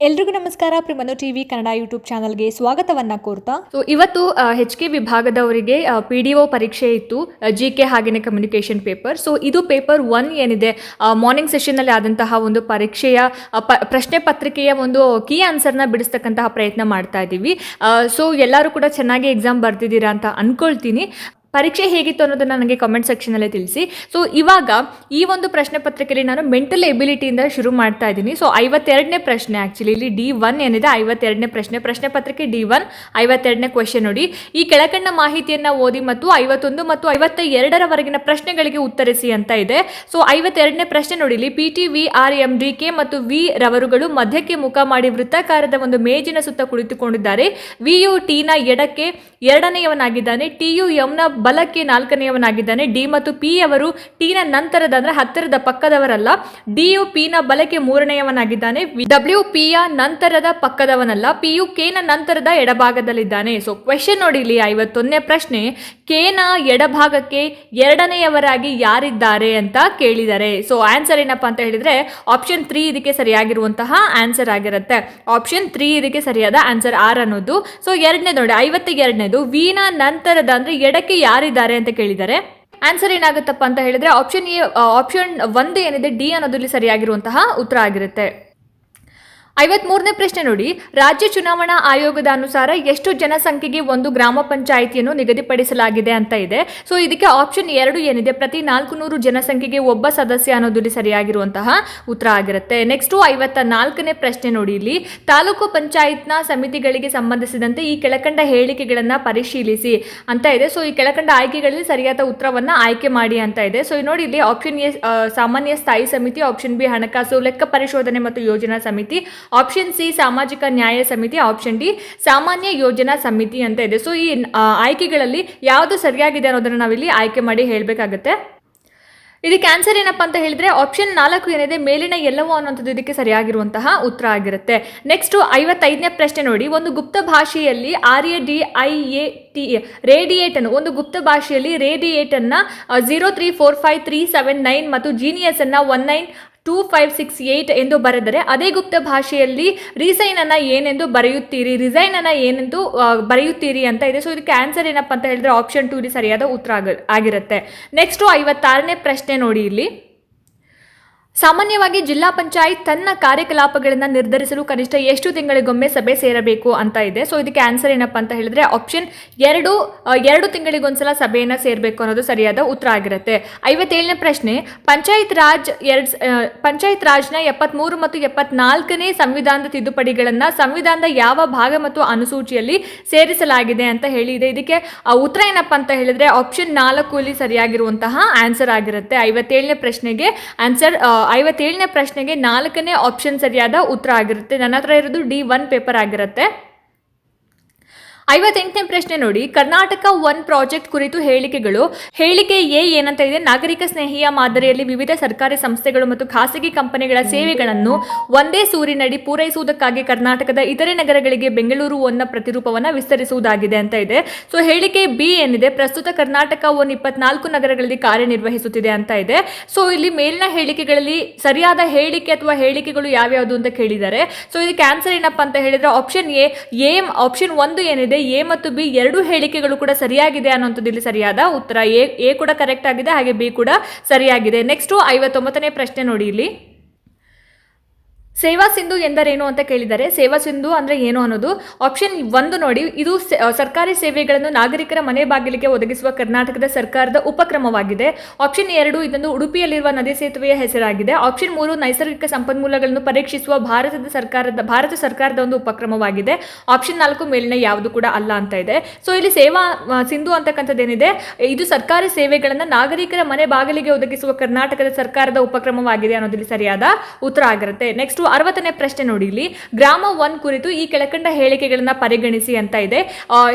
ಎಲ್ರಿಗೂ ನಮಸ್ಕಾರ, ಪ್ರಿಮನು TV Kannada YouTube ಚಾನಲ್ಗೆ ಸ್ವಾಗತವನ್ನ ಕೋರ್ತಾ. ಸೊ ಇವತ್ತು ಹೆಚ್ ಕೆ ವಿಭಾಗದವರಿಗೆ ಪಿ ಡಿ ಒ ಪರೀಕ್ಷೆ ಇತ್ತು ಜಿ ಕೆ ಹಾಗೆಯೇ ಕಮ್ಯುನಿಕೇಷನ್ ಪೇಪರ್ ಸೊ ಇದು ಪೇಪರ್ ಒನ್ ಏನಿದೆ ಮಾರ್ನಿಂಗ್ ಸೆಷನ್ನಲ್ಲಿ ಆದಂತಹ ಒಂದು ಪರೀಕ್ಷೆಯ ಪ್ರಶ್ನೆ ಪತ್ರಿಕೆಯ ಒಂದು ಕೀ ಆನ್ಸರ್ನ ಬಿಡಿಸ್ತಕ್ಕಂತಹ ಪ್ರಯತ್ನ ಮಾಡ್ತಾ ಇದ್ದೀವಿ ಸೊ ಎಲ್ಲರೂ ಕೂಡ ಚೆನ್ನಾಗಿ ಎಕ್ಸಾಮ್ ಬರ್ತಿದ್ದೀರಾ ಅಂತ ಅಂದ್ಕೊಳ್ತೀನಿ ಪರೀಕ್ಷೆ ಹೇಗಿತ್ತು ಅನ್ನೋದನ್ನು ನನಗೆ ಕಮೆಂಟ್ ಸೆಕ್ಷನಲ್ಲೇ ತಿಳಿಸಿ. ಸೊ ಇವಾಗ ಈ ಒಂದು ಪ್ರಶ್ನೆ ಪತ್ರಿಕೆಯಲ್ಲಿ ನಾನು ಮೆಂಟಲ್ ಎಬಿಲಿಟಿಯಿಂದ ಶುರು ಮಾಡ್ತಾ ಇದ್ದೀನಿ. ಸೊ ಐವತ್ತೆರಡನೇ ಪ್ರಶ್ನೆ ಆ್ಯಕ್ಚುಲಿ ಇಲ್ಲಿ ಡಿ ಒನ್ ಏನಿದೆ, ಐವತ್ತೆರಡನೇ ಪ್ರಶ್ನೆ. ಪ್ರಶ್ನೆ ಪತ್ರಿಕೆ ಡಿ ಒನ್ ಐವತ್ತೆರಡನೇ ಕ್ವೆಶನ್ ನೋಡಿ. ಈ ಕೆಳಕಂಡ ಮಾಹಿತಿಯನ್ನು ಓದಿ ಮತ್ತು ಐವತ್ತೊಂದು ಮತ್ತು ಐವತ್ತ ಎರಡರವರೆಗಿನ ಪ್ರಶ್ನೆಗಳಿಗೆ ಉತ್ತರಿಸಿ ಅಂತ ಇದೆ. ಸೊ ಐವತ್ತೆರಡನೇ ಪ್ರಶ್ನೆ ನೋಡಿ ಇಲ್ಲಿ P T V R M D K ಮತ್ತು ವಿ ರವರುಗಳು ಮಧ್ಯಕ್ಕೆ ಮುಖ ಮಾಡಿ ವೃತ್ತಾಕಾರದ ಒಂದು ಮೇಜಿನ ಸುತ್ತ ಕುಳಿತುಕೊಂಡಿದ್ದಾರೆ. ವಿ ಯು ಟಿನ ಎಡಕ್ಕೆ ಎರಡನೆಯವನಾಗಿದ್ದಾನೆ. ಟಿಯು ಎಂನ ಬಲಕ್ಕೆ ನಾಲ್ಕನೆಯವನಾಗಿದ್ದಾನೆ. ಡಿ ಮತ್ತು ಪಿ ಅವರು ಟಿನ ನಂತರದ, ಅಂದ್ರೆ ಹತ್ತಿರದ ಪಕ್ಕದವರಲ್ಲ. ಡಿ ಯು ಪಿನ ಬಲಕ್ಕೆ ಮೂರನೆಯವನಾಗಿದ್ದಾನೆ. ಡಬ್ಲ್ಯೂ ಪಿಯ ನಂತರದ ಪಕ್ಕದವನಲ್ಲ. ಪಿ ಯು ಕೆನ ನಂತರದ ಎಡಭಾಗದಲ್ಲಿದ್ದಾನೆ. ಸೊ ಕ್ವೆಶನ್ ನೋಡಿ ಇಲ್ಲಿ ಐವತ್ತೊಂದನೇ ಪ್ರಶ್ನೆ. ಕೆನ ಎಡಭಾಗಕ್ಕೆ ಎರಡನೆಯವರಾಗಿ ಯಾರಿದ್ದಾರೆ ಅಂತ ಕೇಳಿದ್ದಾರೆ ಸೊ ಆನ್ಸರ್ ಏನಪ್ಪಾ ಅಂತ ಹೇಳಿದ್ರೆ ಆಪ್ಷನ್ ತ್ರೀ ಇದಕ್ಕೆ ಸರಿಯಾಗಿರುವಂತಹ ಆನ್ಸರ್ ಆಗಿರುತ್ತೆ. ಆಪ್ಷನ್ ತ್ರೀ ಇದಕ್ಕೆ ಸರಿಯಾದ ಆನ್ಸರ್ ಆರ್ ಅನ್ನೋದು. ಸೊ ಎರಡನೇ ನೋಡಿ ಐವತ್ತ ಎರಡನೇದು ವಿನ ನಂತರದ, ಅಂದ್ರೆ ಎಡಕ್ಕೆ ಯಾರಿದ್ದಾರೆ ಅಂತ ಕೇಳಿದ್ದಾರೆ ಆನ್ಸರ್ ಏನಾಗುತ್ತಪ್ಪ ಅಂತ ಹೇಳಿದ್ರೆ ಆಪ್ಷನ್ ಎ ಆಪ್ಷನ್ ಒಂದು ಏನಿದೆ, ಡಿ ಅನ್ನೋದ್ರಲ್ಲಿ ಸರಿಯಾಗಿರುವಂತಹ ಉತ್ತರ ಆಗಿರುತ್ತೆ. ಐವತ್ಮೂರನೇ ಪ್ರಶ್ನೆ ನೋಡಿ. ರಾಜ್ಯ ಚುನಾವಣಾ ಆಯೋಗದ ಅನುಸಾರ ಎಷ್ಟು ಜನಸಂಖ್ಯೆಗೆ ಒಂದು ಗ್ರಾಮ ಪಂಚಾಯಿತಿಯನ್ನು ನಿಗದಿಪಡಿಸಲಾಗಿದೆ ಅಂತ ಇದೆ. ಸೊ ಇದಕ್ಕೆ ಆಪ್ಷನ್ ಎರಡು ಏನಿದೆ? ಪ್ರತಿ ನಾಲ್ಕು ನೂರು ಜನಸಂಖ್ಯೆಗೆ ಒಬ್ಬ ಸದಸ್ಯ ಅನ್ನೋದ್ರಲ್ಲಿ ಸರಿಯಾಗಿರುವಂತಹ ಉತ್ತರ ಆಗಿರುತ್ತೆ. ನೆಕ್ಸ್ಟ್ ಐವತ್ತ ನಾಲ್ಕನೇ ಪ್ರಶ್ನೆ ನೋಡಿ ಇಲ್ಲಿ. ತಾಲೂಕು ಪಂಚಾಯತ್ನ ಸಮಿತಿಗಳಿಗೆ ಸಂಬಂಧಿಸಿದಂತೆ ಈ ಕೆಳಕಂಡ ಹೇಳಿಕೆಗಳನ್ನು ಪರಿಶೀಲಿಸಿ ಅಂತ ಇದೆ. ಸೊ ಈ ಕೆಳಕಂಡ ಆಯ್ಕೆಗಳಲ್ಲಿ ಸರಿಯಾದ ಉತ್ತರವನ್ನು ಆಯ್ಕೆ ಮಾಡಿ ಅಂತ ಇದೆ. ಸೊ ನೋಡಿ ಇಲ್ಲಿ ಆಪ್ಷನ್ ಎ ಸಾಮಾನ್ಯ ಸ್ಥಾಯಿ ಸಮಿತಿ ಆಪ್ಷನ್ ಬಿ ಹಣಕಾಸು, ಲೆಕ್ಕ ಪರಿಶೋಧನೆ ಮತ್ತು ಯೋಜನಾ ಸಮಿತಿ ಆಪ್ಷನ್ ಸಿ ಸಾಮಾಜಿಕ ನ್ಯಾಯ ಸಮಿತಿ. ಆಪ್ಷನ್ ಡಿ ಸಾಮಾನ್ಯ ಯೋಜನಾ ಸಮಿತಿ ಅಂತ ಇದೆ. ಸೊ ಈ ಆಯ್ಕೆಗಳಲ್ಲಿ ಯಾವುದು ಸರಿಯಾಗಿದೆ ಅನ್ನೋದನ್ನು ನಾವಿಲ್ಲಿ ಆಯ್ಕೆ ಮಾಡಿ ಹೇಳಬೇಕಾಗತ್ತೆ. ಇದಕ್ಕೆ ಆನ್ಸರ್ ಏನಪ್ಪ ಅಂತ ಹೇಳಿದ್ರೆ ಆಪ್ಷನ್ ನಾಲ್ಕು ಏನಿದೆ, ಮೇಲಿನ ಎಲ್ಲವೂ ಅನ್ನೋಂಥದ್ದು ಇದಕ್ಕೆ ಸರಿಯಾಗಿರುವಂತಹ ಉತ್ತರ ಆಗಿರುತ್ತೆ. ನೆಕ್ಸ್ಟ್ ಐವತ್ತೈದನೇ ಪ್ರಶ್ನೆ ನೋಡಿ. ಒಂದು ಗುಪ್ತ ಭಾಷೆಯಲ್ಲಿ R A D I A T radiate ಅನ್ನು, ಒಂದು ಗುಪ್ತ ಭಾಷೆಯಲ್ಲಿ radiate zero three four five three seven nine ಮತ್ತು ಜೀನಿಯಸ್ ಅನ್ನ one nine two five six eight ಎಂದು ಬರೆದರೆ ಅದೇ ಗುಪ್ತ ಭಾಷೆಯಲ್ಲಿ ರಿಸೈನ್ ಅನ್ನ ಏನೆಂದು ಬರೆಯುತ್ತೀರಿ? ರಿಸೈನನ್ನು ಏನೆಂದು ಬರೆಯುತ್ತೀರಿ ಅಂತ ಇದೆ. ಸೊ ಇದಕ್ಕೆ ಆನ್ಸರ್ ಏನಪ್ಪ ಅಂತ ಹೇಳಿದ್ರೆ ಆಪ್ಷನ್ ಟೂ ಸರಿಯಾದ ಉತ್ತರ ಆಗ, ಆಗಿರುತ್ತೆ. ನೆಕ್ಸ್ಟು ಐವತ್ತಾರನೇ ಪ್ರಶ್ನೆ ನೋಡಿ ಇಲ್ಲಿ. ಸಾಮಾನ್ಯವಾಗಿ ಜಿಲ್ಲಾ ಪಂಚಾಯತ್ ತನ್ನ ಕಾರ್ಯಕಲಾಪಗಳನ್ನು ನಿರ್ಧರಿಸಲು ಕನಿಷ್ಠ ಎಷ್ಟು ತಿಂಗಳಿಗೊಮ್ಮೆ ಸಭೆ ಸೇರಬೇಕು ಅಂತ ಇದೆ. ಸೊ ಇದಕ್ಕೆ ಆನ್ಸರ್ ಏನಪ್ಪ ಅಂತ ಹೇಳಿದ್ರೆ ಆಪ್ಷನ್ ಎರಡು ಎರಡು ತಿಂಗಳಿಗೊಂದ್ಸಲ ಸಭೆಯನ್ನು ಸೇರಬೇಕು ಅನ್ನೋದು ಸರಿಯಾದ ಉತ್ತರ ಆಗಿರುತ್ತೆ. ಐವತ್ತೇಳನೇ ಪ್ರಶ್ನೆ, ಪಂಚಾಯತ್ ರಾಜ್ ಎರಡ್ ಪಂಚಾಯತ್ ರಾಜ್ನ ಎಪ್ಪತ್ಮೂರು ಮತ್ತು ಎಪ್ಪತ್ನಾಲ್ಕನೇ ಸಂವಿಧಾನದ ತಿದ್ದುಪಡಿಗಳನ್ನು ಸಂವಿಧಾನದ ಯಾವ ಭಾಗ ಮತ್ತು ಅನುಸೂಚಿಯಲ್ಲಿ ಸೇರಿಸಲಾಗಿದೆ ಅಂತ ಹೇಳಿದೆ ಇದಕ್ಕೆ ಉತ್ತರ ಏನಪ್ಪ ಅಂತ ಹೇಳಿದ್ರೆ ಆಪ್ಷನ್ ನಾಲ್ಕು ಇಲ್ಲಿ ಸರಿಯಾಗಿರುವಂತಹ ಆನ್ಸರ್ ಆಗಿರುತ್ತೆ. ಐವತ್ತೇಳನೇ ಪ್ರಶ್ನೆಗೆ ಆನ್ಸರ್ ಐವತ್ತೇಳನೇ ಪ್ರಶ್ನೆಗೆ ನಾಲ್ಕನೇ ಆಪ್ಷನ್ ಸರಿಯಾದ ಉತ್ತರ ಆಗಿರುತ್ತೆ. ನನ್ನ ಹತ್ರ ಇರೋದು ಡಿ ಒನ್ ಪೇಪರ್ ಆಗಿರುತ್ತೆ. ಐವತ್ತೆಂಟನೇ ಪ್ರಶ್ನೆ ನೋಡಿ. ಕರ್ನಾಟಕ ಒನ್ ಪ್ರಾಜೆಕ್ಟ್ ಕುರಿತು ಹೇಳಿಕೆಗಳು. ಹೇಳಿಕೆ ಎ ಏನಂತ ಇದೆ. ನಾಗರಿಕ ಸ್ನೇಹಿಯ ಮಾದರಿಯಲ್ಲಿ ವಿವಿಧ ಸರ್ಕಾರಿ ಸಂಸ್ಥೆಗಳು ಮತ್ತು ಖಾಸಗಿ ಕಂಪನಿಗಳ ಸೇವೆಗಳನ್ನು ಒಂದೇ ಸೂರಿನಡಿ ಪೂರೈಸುವುದಕ್ಕಾಗಿ ಕರ್ನಾಟಕದ ಇತರೆ ನಗರಗಳಿಗೆ ಬೆಂಗಳೂರು ಒನ್ನ ಪ್ರತಿರೂಪವನ್ನು ವಿಸ್ತರಿಸುವುದಾಗಿದೆ ಅಂತ ಇದೆ. ಸೊ, ಹೇಳಿಕೆ ಬಿ ಏನಿದೆ? ಪ್ರಸ್ತುತ ಕರ್ನಾಟಕ ಒನ್ ಇಪ್ಪತ್ನಾಲ್ಕು ನಗರಗಳಲ್ಲಿ ಕಾರ್ಯನಿರ್ವಹಿಸುತ್ತಿದೆ ಅಂತ ಇದೆ. ಸೊ, ಇಲ್ಲಿ ಮೇಲಿನ ಹೇಳಿಕೆಗಳಲ್ಲಿ ಸರಿಯಾದ ಹೇಳಿಕೆ ಅಥವಾ ಹೇಳಿಕೆಗಳು ಯಾವ್ಯಾವುದು ಅಂತ ಕೇಳಿದ್ದಾರೆ. ಸೊ ಇದಕ್ಕೆ ಆನ್ಸರ್ ಏನಪ್ಪ ಅಂತ ಹೇಳಿದ್ರೆ ಆಪ್ಷನ್ ಎ ಎಂ ಆಪ್ಷನ್ ಒಂದು ಏನಿದೆ? ಎ ಮತ್ತು ಬಿ ಎರಡು ಹೇಳಿಕೆಗಳು ಕೂಡ ಸರಿಯಾಗಿದೆ ಅನ್ನೋಂಥದ್ದು ಇಲ್ಲಿ ಸರಿಯಾದ ಉತ್ತರ. ಎ ಎ ಕೂಡ ಕರೆಕ್ಟ್ ಆಗಿದೆ, ಹಾಗೆ ಬಿ ಕೂಡ ಸರಿಯಾಗಿದೆ. ನೆಕ್ಸ್ಟು ಐವತ್ತೊಂಬತ್ತನೇ ಪ್ರಶ್ನೆ ನೋಡಿ ಇಲ್ಲಿ. ಸೇವಾ ಸಿಂಧು ಎಂದರೇನು ಅಂತ ಕೇಳಿದ್ದಾರೆ ಸೇವಾ ಸಿಂಧು ಅಂದರೆ ಏನು ಅನ್ನೋದು ಆಪ್ಷನ್ ಒಂದು ನೋಡಿ. ಇದು ಸರ್ಕಾರಿ ಸೇವೆಗಳನ್ನು ನಾಗರಿಕರ ಮನೆ ಬಾಗಿಲಿಗೆ ಒದಗಿಸುವ ಕರ್ನಾಟಕದ ಸರ್ಕಾರದ ಉಪಕ್ರಮವಾಗಿದೆ. ಆಪ್ಷನ್ ಎರಡು ಇದೊಂದು ಉಡುಪಿಯಲ್ಲಿರುವ ನದಿ ಸೇತುವೆಯ ಹೆಸರಾಗಿದೆ. ಆಪ್ಷನ್ ಮೂರು ನೈಸರ್ಗಿಕ ಸಂಪನ್ಮೂಲಗಳನ್ನು ಪರೀಕ್ಷಿಸುವ ಭಾರತದ ಸರ್ಕಾರದ, ಭಾರತ ಸರ್ಕಾರದ ಒಂದು ಉಪಕ್ರಮವಾಗಿದೆ. ಆಪ್ಷನ್ ನಾಲ್ಕು ಮೇಲಿನ ಯಾವುದು ಕೂಡ ಅಲ್ಲ ಅಂತ ಇದೆ. ಸೊ ಇಲ್ಲಿ ಸೇವಾ ಸಿಂಧು ಅಂತಕ್ಕಂಥದ್ದು ಏನಿದೆ ಇದು ಸರ್ಕಾರಿ ಸೇವೆಗಳನ್ನು ನಾಗರಿಕರ ಮನೆ ಬಾಗಿಲಿಗೆ ಒದಗಿಸುವ ಕರ್ನಾಟಕದ ಸರ್ಕಾರದ ಉಪಕ್ರಮವಾಗಿದೆ ಅನ್ನೋದಿಲ್ಲಿ ಸರಿಯಾದ ಉತ್ತರ ಆಗಿರುತ್ತೆ. ನೆಕ್ಸ್ಟ್ ಅರವತ್ತನೇ ಪ್ರಶ್ನೆ ನೋಡಿ ಇಲ್ಲಿ. ಗ್ರಾಮ ಒನ್ ಕುರಿತು ಈ ಕೆಳಕಂಡ ಹೇಳಿಕೆಗಳನ್ನ ಪರಿಗಣಿಸಿ ಅಂತ ಇದೆ.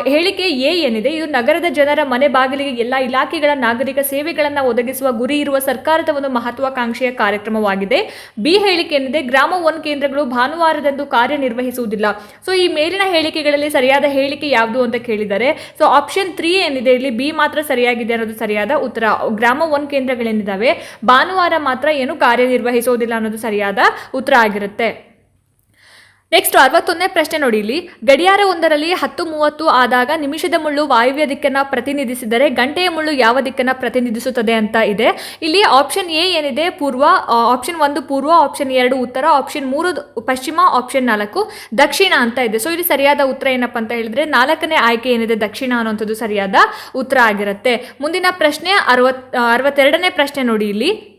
ಹೇಳಿಕೆ ಎ ಏನಿದೆ? ಇದು ನಗರದ ಜನರ ಮನೆ ಬಾಗಿಲಿಗೆ ಎಲ್ಲ ಇಲಾಖೆಗಳ ನಾಗರಿಕ ಸೇವೆಗಳನ್ನು ಒದಗಿಸುವ ಗುರಿ ಇರುವ ಸರ್ಕಾರದ ಒಂದು ಮಹತ್ವಾಕಾಂಕ್ಷೆಯ ಕಾರ್ಯಕ್ರಮವಾಗಿದೆ. ಬಿ ಹೇಳಿಕೆ ಏನಿದೆ? ಗ್ರಾಮ ಒನ್ ಕೇಂದ್ರಗಳು ಭಾನುವಾರದಂದು ಕಾರ್ಯನಿರ್ವಹಿಸುವುದಿಲ್ಲ. ಸೊ, ಈ ಮೇಲಿನ ಹೇಳಿಕೆಗಳಲ್ಲಿ ಸರಿಯಾದ ಹೇಳಿಕೆ ಯಾವುದು ಅಂತ ಕೇಳಿದ್ದಾರೆ ಸೊ ಆಪ್ಷನ್ ತ್ರೀ ಏನಿದೆ? ಇಲ್ಲಿ ಬಿ ಮಾತ್ರ ಸರಿಯಾಗಿದೆ ಅನ್ನೋದು ಸರಿಯಾದ ಉತ್ತರ. ಗ್ರಾಮ ಒನ್ ಕೇಂದ್ರಗಳೇನಿದ್ದಾವೆ ಭಾನುವಾರ ಮಾತ್ರ ಏನು ಕಾರ್ಯನಿರ್ವಹಿಸುವುದಿಲ್ಲ ಅನ್ನೋದು ಸರಿಯಾದ ಉತ್ತರ ಆಗಿರುತ್ತೆ. ನೆಕ್ಸ್ಟ್ ಅರವತ್ತೊಂದನೇ ಪ್ರಶ್ನೆ ನೋಡಿ ಇಲ್ಲಿ. ಗಡಿಯಾರ ಒಂದರಲ್ಲಿ ಹತ್ತು ಮೂವತ್ತು ಆದಾಗ ನಿಮಿಷದ ಮುಳ್ಳು ವಾಯುವ್ಯ ದಿಕ್ಕನ್ನು ಪ್ರತಿನಿಧಿಸಿದರೆ ಗಂಟೆಯ ಮುಳ್ಳು ಯಾವ ದಿಕ್ಕನ್ನು ಪ್ರತಿನಿಧಿಸುತ್ತದೆ ಅಂತ ಇದೆ. ಇಲ್ಲಿ ಆಪ್ಷನ್ ಎ ಏನಿದೆ? ಪೂರ್ವ ಆಪ್ಷನ್ ಒಂದು ಪೂರ್ವ ಆಪ್ಷನ್ ಎರಡು ಉತ್ತರ ಆಪ್ಷನ್ ಮೂರು ಪಶ್ಚಿಮ ಆಪ್ಷನ್ ನಾಲ್ಕು ದಕ್ಷಿಣ ಅಂತ ಇದೆ. ಸೊ ಇಲ್ಲಿ ಸರಿಯಾದ ಉತ್ತರ ಏನಪ್ಪ ಅಂತ ಹೇಳಿದ್ರೆ ನಾಲ್ಕನೇ ಆಯ್ಕೆ ಏನಿದೆ? ದಕ್ಷಿಣ ಅನ್ನುವಂಥದ್ದು ಸರಿಯಾದ ಉತ್ತರ ಆಗಿರುತ್ತೆ. ಮುಂದಿನ ಪ್ರಶ್ನೆ ಅರವತ್, ಅರವತ್ತೆರಡನೇ ಪ್ರಶ್ನೆ ನೋಡಿ ಇಲ್ಲಿ.